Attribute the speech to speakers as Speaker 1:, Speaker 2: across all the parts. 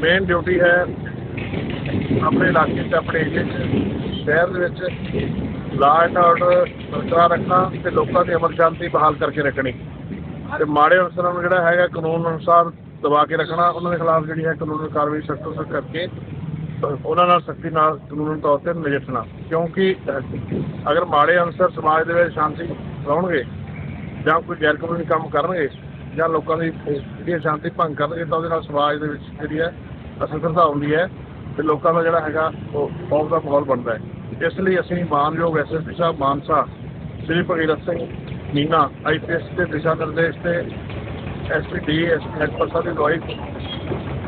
Speaker 1: Main duty ਹੈ ਆਪਣੇ ਇਲਾਕੇ 'ਚ, ਆਪਣੇ ਏਰੀਏ 'ਚ। ਸ਼ਹਿਰ ਦੇ ਵਿੱਚ ਲਾਅ ਐਂਡ ਆਰਡਰ ਬਰਕਰਾਰ ਰੱਖਣਾ ਤੇ ਲੋਕਾਂ ਦੀ ਅਮਨ ਸ਼ਾਂਤੀ ਬਹਾਲ ਕਰਕੇ ਰੱਖਣੀ। ਤੇ ਮਾੜੇ ਅਨਸਰਾਂ ਨੂੰ ਜਿਹੜਾ ਹੈਗਾ ਕਾਨੂੰਨ ਅਨੁਸਾਰ ਦਬਾ ਕੇ ਰੱਖਣਾ, ਉਹਨਾਂ ਦੇ ਖਿਲਾਫ ਜਿਹੜੀ ਹੈ ਕਾਨੂੰਨੀ ਕਾਰਵਾਈ ਸਖਤ ਸਖਤ ਕਰਕੇ ਉਹਨਾਂ ਨਾਲ ਸਖਤੀ ਨਾਲ ਕਾਨੂੰਨੀ ਤੌਰ ਤੇ ਨਜਿੱਠਣਾ। ਕਿਉਂਕਿ ਅਗਰ ਮਾੜੇ ਅਨਸਰ ਸਮਾਜ ਦੇ ਵਿੱਚ ਸ਼ਾਂਤੀ ਲਾਉਣਗੇ ਜਾਂ ਕੋਈ ਗੈਰ ਕਾਨੂੰਨੀ ਕੰਮ ਕਰਨਗੇ ਜਾਂ ਲੋਕਾਂ ਦੀ ਜਿਹੜੀ ਸ਼ਾਂਤੀ ਭੰਗ ਕਰਨਗੇ ਤਾਂ ਉਹਦੇ ਨਾਲ ਸਮਾਜ ਦੇ ਵਿੱਚ ਜਿਹੜੀ ਹੈ ਅਸਲ ਅਸੁਰਤਾ ਹੁੰਦੀ ਹੈ ਤੇ ਲੋਕਾਂ ਦਾ ਜਿਹੜਾ ਹੈਗਾ ਉਹ ਬਹੁਤ ਦਾ ਮਾਹੌਲ ਬਣਦਾ ਹੈ। ਇਸ ਲਈ ਅਸੀਂ ਮਾਨਯੋਗ ਐਸਐਸਪੀ ਸਾਹਿਬ, ਮਾਨਸਾ, ਸ੍ਰੀ ਭਗੀਰਥ ਸਿੰਘ ਨੀਨਾ ਆਈਪੀਐਸ ਦੇ ਦਿਸ਼ਾ ਨਿਰਦੇਸ਼ ਤੇ ਐਸਪੀਡੀ ਐਸਪੀ ਹੈਡਪਰ ਸਾਹਿਬ ਦੀ ਅਗਵਾਈ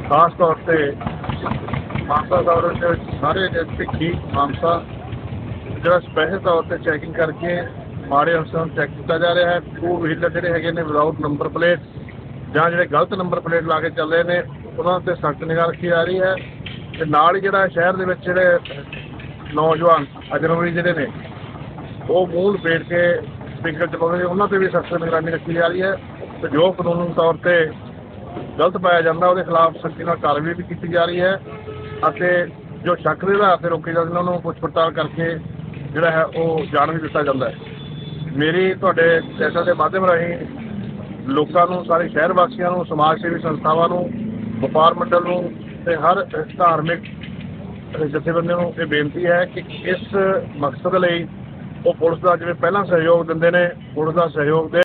Speaker 1: ਖਾਸ ਤੌਰ ਤੇ ਮਾਨਸਾ ਦੌਰੇ ਦੇ ਸਾਰੇ ਡਿਸਟ੍ਰਿਕਟ ਮਾਨਸਾ, ਜਿਹੜਾ ਸਪੈਸ਼ਲ ਤੌਰ ਤੇ ਚੈਕਿੰਗ ਕਰਕੇ ਮਾੜੇ ਅਨਸਰਾਂ ਨੂੰ ਚੈੱਕ ਕੀਤਾ ਜਾ ਰਿਹਾ ਹੈ। ਉਹ ਵਹੀਕਲ ਜਿਹੜੇ ਹੈਗੇ ਨੇ ਵਿਦਆਊਟ ਨੰਬਰ ਪਲੇਟ ਜਾਂ ਜਿਹੜੇ ਗਲਤ ਨੰਬਰ ਪਲੇਟ ਲਾ ਕੇ ਚੱਲ ਰਹੇ ਨੇ, ਉਹਨਾਂ ਤੇ ਸਖਤ ਨਿਗਾਹ ਰੱਖੀ ਜਾ ਰਹੀ ਹੈ। ਤੇ ਨਾਲ ਹੀ ਜਿਹੜਾ ਸ਼ਹਿਰ ਦੇ ਵਿੱਚ ਜਿਹੜੇ ਨੌਜਵਾਨ ਅਜਨਬੀ ਜਿਹੜੇ ਨੇ, ਉਹ ਮੂੰਹ ਲਪੇਟ ਕੇ ਸਪੀਕਰ ਚਲਾਉਂਦੇ ਨੇ, ਉਹਨਾਂ ਤੇ ਵੀ ਸਖਤ ਨਿਗਰਾਨੀ ਰੱਖੀ ਜਾ ਰਹੀ ਹੈ। ਤੇ ਜੋ ਕਾਨੂੰਨੀ ਤੌਰ ਤੇ ਗਲਤ ਪਾਇਆ ਜਾਂਦਾ, ਉਹਦੇ ਖਿਲਾਫ ਸਖਤੀ ਨਾਲ ਕਾਰਵਾਈ ਵੀ ਕੀਤੀ ਜਾ ਰਹੀ ਹੈ ਅਤੇ ਜੋ ਸ਼ੱਕ ਦੇ ਆਧਾਰ ਤੇ ਰੋਕੇ ਜਾਂਦੇ ਨੇ, ਉਹਨਾਂ ਨੂੰ ਪੁੱਛ ਪੜਤਾਲ ਕਰਕੇ ਜਿਹੜਾ ਹੈ, ਉਹ ਜਾਣ ਵੀ ਦਿੱਤਾ ਜਾਂਦਾ ਹੈ। ਮੇਰੀ ਤੁਹਾਡੇ ਚੈਨਲ ਦੇ ਮਾਧਿਅਮ ਰਾਹੀਂ ਲੋਕਾਂ ਨੂੰ, ਸਾਰੇ ਸ਼ਹਿਰ ਵਾਸੀਆਂ ਨੂੰ, ਸਮਾਜ ਸੇਵੀ ਸੰਸਥਾਵਾਂ ਨੂੰ, ਵਪਾਰ ਮੰਡਲ ਨੂੰ ਤੇ ਹਰ ਧਾਰਮਿਕ ਜਥੇਬੰਦੀਆਂ ਨੂੰ ਇਹ ਬੇਨਤੀ ਹੈ ਕਿ ਇਸ ਮਕਸਦ ਲਈ ਉਹ ਪੁਲਿਸ ਦਾ ਜਿਵੇਂ ਪਹਿਲਾਂ ਸਹਿਯੋਗ ਦਿੰਦੇ ਨੇ, ਪੁਲਿਸ ਦਾ ਸਹਿਯੋਗ ਦੇ